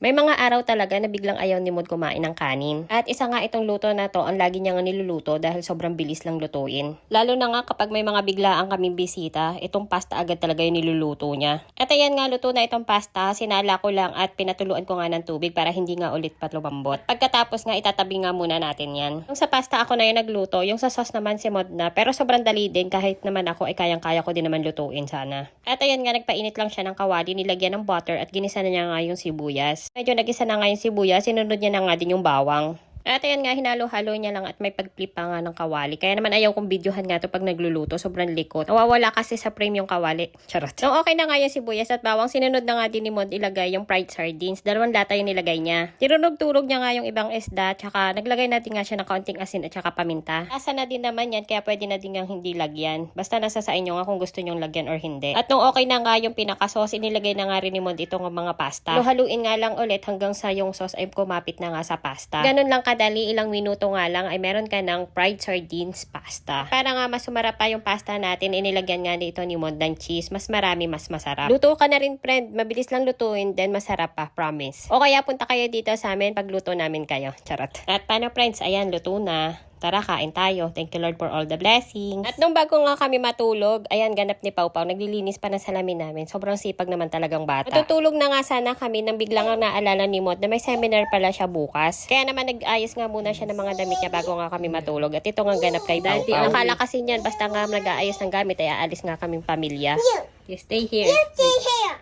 May mga araw talaga na biglang ayaw ni Mod kumain ng kanin. At isa nga itong luto na to, ang lagi niya nga niluluto dahil sobrang bilis lang lutuin. Lalo na nga kapag may mga biglaan kaming bisita, itong pasta agad talaga yung niluluto niya. At ayan nga, luto na itong pasta, sinala ko lang at pinatuluan ko nga ng tubig para hindi nga ulit patlumambot. Pagkatapos nga, itatabi nga muna natin yan. Yung sa pasta ako na yung nagluto, yung sa sauce naman si Mod na, pero sobrang dali din kahit naman ako ay kayang-kaya ko din naman lutuin sana. At ayan nga, nagpainit lang siya ng kawali, nilagyan ng butter at ginisa na niya nga yung sibuyas. Medyo nagisa na nga yung sibuyas, sinunod niya na nga din yung bawang. At ayan nga, hinalo-halo niya lang at may pagflip pa nga ng kawali. Kaya naman ayaw kong videohan nga to pag nagluluto. Sobrang likot. Nawawala kasi sa frame yung kawali. Charot. Nung okay na nga yung sibuyas at bawang, sinunod na nga din ni Mod ilagay yung fried sardines. Dalawang lata yung nilagay niya. Tirunog-turog niya nga yung ibang isda. Tsaka naglagay natin nga siya ng kaunting asin at tsaka paminta. Asa na din naman yan, kaya pwede na din nga hindi lagyan. Basta nasa sa inyo nga kung gusto nyong lagyan or hindi. At nung okay na nga yung pinaka-sauce, inilagay na nga rin ni Mod itong mga pasta. Haluin nga lang ulit hanggang sa yung sauce ay kumapit na nga sa pasta. Ganun lang kadali, ilang minuto nga lang ay meron ka ng fried sardines pasta. Para nga mas sumarap pa yung pasta natin, inilagyan nga dito ni Mod ng cheese. Mas marami, mas masarap. Luto ka na rin, friend. Mabilis lang lutuin, then masarap pa, promise. O kaya punta kayo dito sa amin pag luto namin kayo. Charot. At paano, friends? Ayan, luto na. Tara, kain tayo. Thank you Lord for all the blessings. At nung bago nga kami matulog, ayan, ganap ni Pau Pau, naglilinis pa ng salamin namin. Sobrang sipag naman talagang bata. Matutulog na nga sana kami nang biglang ang naalala ni Mod na may seminar pala siya bukas. Kaya naman nag-ayos nga muna siya ng mga damit niya bago nga kami matulog. At ito nga ganap kay Pau Pau. Nakala kasi niyan, basta nga nag-aayos ng gamit, ay aalis nga kaming pamilya. You stay here. you stay here.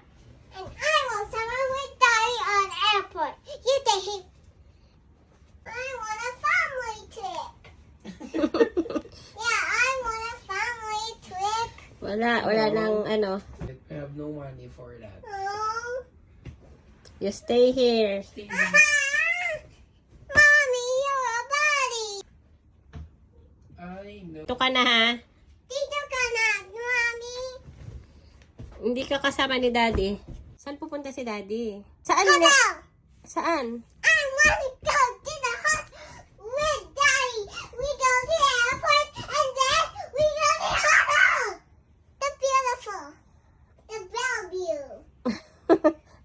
And I will summer with Daddy on airport. You stay here. I want a family trip. Yeah, I want a family trip. Wala, wala nang ano. I have no money for that. Oh. You stay here. Mommy, you're a buddy. I know. Ito ka na ha. Dito ka na, Mommy. Hindi ka kasama ni Daddy. Saan pupunta si Daddy? Saan down. Saan? I want to go to the hut with Daddy. We go to the airport and then we go to the hotel. The beautiful. The Bellevue.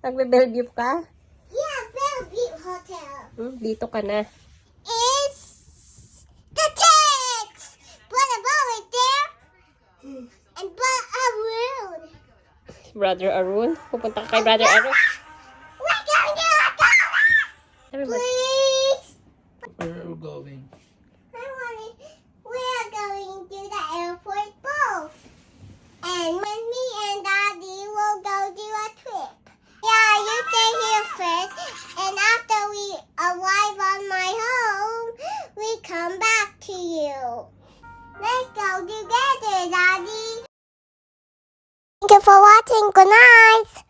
Nagbe-Bellevue ka? Yeah, Bellevue Hotel. Hmm, dito ka na. It's the. Put a ball right there. And put a room. Brother Arun? Pupunta ka kay Brother Arun? We're going to Please. Where are we going? Let's go together, Daddy. Thank you for watching. Good night.